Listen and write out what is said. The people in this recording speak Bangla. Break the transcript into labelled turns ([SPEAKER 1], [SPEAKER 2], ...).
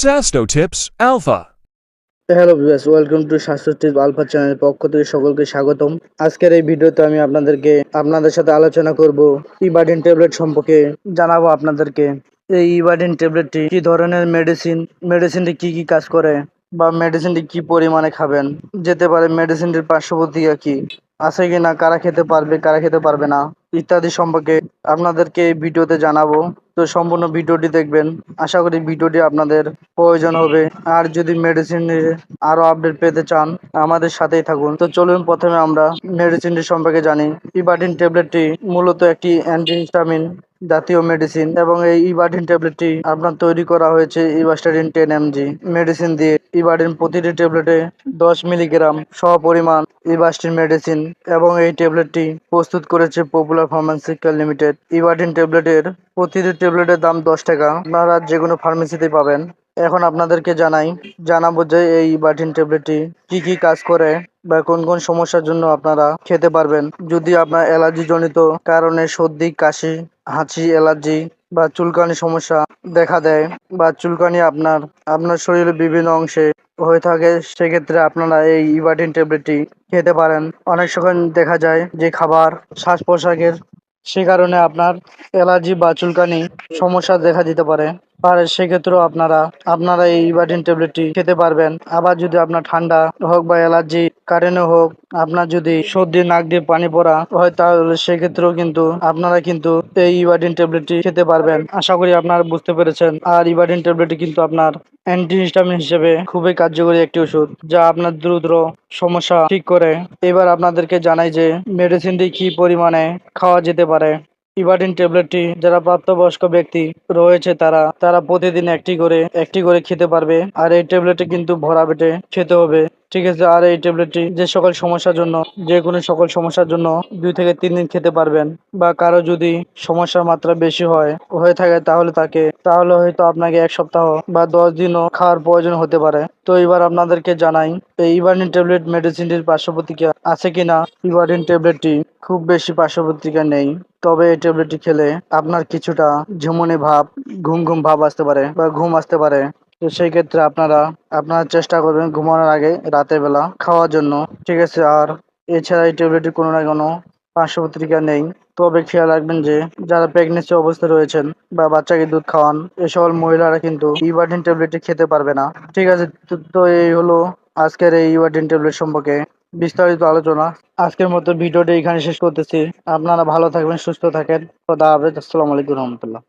[SPEAKER 1] Sasto Tips Alpha.
[SPEAKER 2] Hello viewers welcome to Swasthya tip alpha চ্যানেলের পক্ষ থেকে সকলকে স্বাগতম। আজকের এই ভিডিওতে আমি আপনাদেরকে, আপনাদের সাথে আলোচনা করব ইবাডিন ট্যাবলেট সম্পর্কে, জানাব আপনাদেরকে এই ইবাডিন ট্যাবলেটটি কি ধরনের মেডিসিন মেডিসিনটি কি কি কাজ করে, বা মেডিসিনটি কি পরিমাণে খাবেন? যেতে পারে মেডিসিনটির পার্শ্ববর্তীকা কি, আছে কি না কারা খেতে পারবে, কারা খেতে পারবে না, ইত্যাদি সম্পর্কে আপনাদেরকে এই ভিডিওতে জানাব। তো সম্পূর্ণ ভিডিওটি দেখবেন। আশা করি ভিডিওটি আপনাদের প্রয়োজন হবে। আর যদি মেডিসিনের আরও আপডেট পেতে চান, আমাদের সাথেই থাকুন। তো চলুন প্রথমে আমরা মেডিসিনটি সম্পর্কে জানি। ইবাডিন ট্যাবলেটটি মূলত একটি অ্যান্টিহিস্টামিন জাতীয় মেডিসিন এবং এই ইবাডিন ট্যাবলেটটি আপনার তৈরি করা হয়েছে ইবাস্টারিন টেন এমজি মেডিসিন দিয়ে ইবাডিন প্রতিটি ট্যাবলেটে দশ মিলিগ্রাম সপরিমাণ ইবাস্টিন মেডিসিন এবং এই ট্যাবলেটটি প্রস্তুত করেছে পপুলার ফার্মাসিক্যাল লিমিটেড ইবাডিন ট্যাবলেটের প্রতিটি ট্যাবলেটের দাম দশ টাকা। আপনারা যে কোনো ফার্মেসিতে পাবেন। এখন আপনাদেরকে জানাই, জানাব যে এই ইবাডিন ট্যাবলেটটি কি কি কাজ করে বা কোন কোন সমস্যার জন্য আপনারা খেতে পারবেন। যদি আপনার অ্যালার্জি জনিত কারণে সর্দি, কাশি, হাঁচি, অ্যালার্জি বা চুলকানি সমস্যা দেখা দেয় বা চুলকানি আপনার আপনার শরীরের বিভিন্ন অংশে হয়ে থাকে, সেক্ষেত্রে আপনারা এই ইবাডিন ট্যাবলেটটি খেতে পারেন। অনেক সময় দেখা যায় যে খাবার শ্বাস প্রশ্বাসের সে কারণে আপনার অ্যালার্জি বা চুলকানি সমস্যা দেখা দিতে পারে। আর সেক্ষেত্রেও আপনারা আপনারা এই ইবাডিন ট্যাবলেটটি খেতে পারবেন। আবার যদি আপনার ঠান্ডা হোক বা অ্যালার্জি কারণে হোক, আপনার যদি সর্দি, নাক দিয়ে পানি পড়া হয়, তাহলে সেক্ষেত্রেও কিন্তু আপনারা কিন্তু এই ইবাডিন ট্যাবলেটটি খেতে পারবেন। আশা করি আপনারা বুঝতে পেরেছেন। আর ইবাডিন ট্যাবলেটটি কিন্তু আপনার অ্যান্টিহিস্টামিন হিসেবে খুবই কার্যকরী একটি ওষুধ, যা আপনার দ্রুত সমস্যা ঠিক করে। এবার আপনাদেরকে জানাই যে মেডিসিনটি কি পরিমাণে খাওয়া যেতে পারে। ইবাডিন ট্যাবলেটটি যারা প্রাপ্তবয়স্ক ব্যক্তি রয়েছে তারা তারা প্রতিদিন একটি করে একটি করে খেতে পারবে। আর এই ট্যাবলেটটি কিন্তু ভরা পেটে খেতে হবে। ঠিক আছে, আর এই ট্যাবলেটটি যে সকল সমস্যার জন্য, যে কোনো সকল সমস্যার জন্য দুই থেকে তিন দিন খেতে পারবেন। বা কারও যদি সমস্যার মাত্রা বেশি হয়, হয়ে থাকে তাহলে তাকে, তাহলে হয়তো আপনাকে এক সপ্তাহ বা দশ দিনও খাওয়ার প্রয়োজন হতে পারে। তো এবার আপনাদেরকে জানাই, এই ইবাডিন ট্যাবলেট মেডিসিনটির পার্শ্বপ্রতিক্রিয়া আছে কিনা? ইবাডিন ট্যাবলেটটি খুব বেশি পার্শ্বপ্রতিক্রিয়া নেই, তবে এই ট্যাবলেটটি খেলে আপনার কিছুটা ঝুমনি ভাব, ঘুম ঘুম ভাব আসতে পারে বা ঘুম আসতে পারে। তো সেই ক্ষেত্রে আপনারা আপনারা চেষ্টা করবেন ঘুমানোর আগে রাতের বেলা খাওয়ার জন্য। ঠিক আছে, আর এছাড়া এই ট্যাবলেটটি কোনো না কোনো পার্শ্বপ্রতিক্রিয়া নেই। তবে খেয়াল রাখবেন যে, যারা প্রেগনেন্সি অবস্থায় রয়েছেন বা বাচ্চাকে দুধ খাওয়ান এই সকল মহিলারা কিন্তু ইবাডিন ট্যাবলেটটি খেতে পারবে না। ঠিক আছে, তো- এই হলো আজকের এই ইবাডিন ট্যাবলেট সম্পর্কে বিস্তারিত আলোচনা। আজকের মতো ভিডিওটি এখানে শেষ করতেছি। আপনারা ভালো থাকবেন, সুস্থ থাকেন। খোদা হাফেজ, আসসালামু আলাইকুম রহমতুল্লাহ.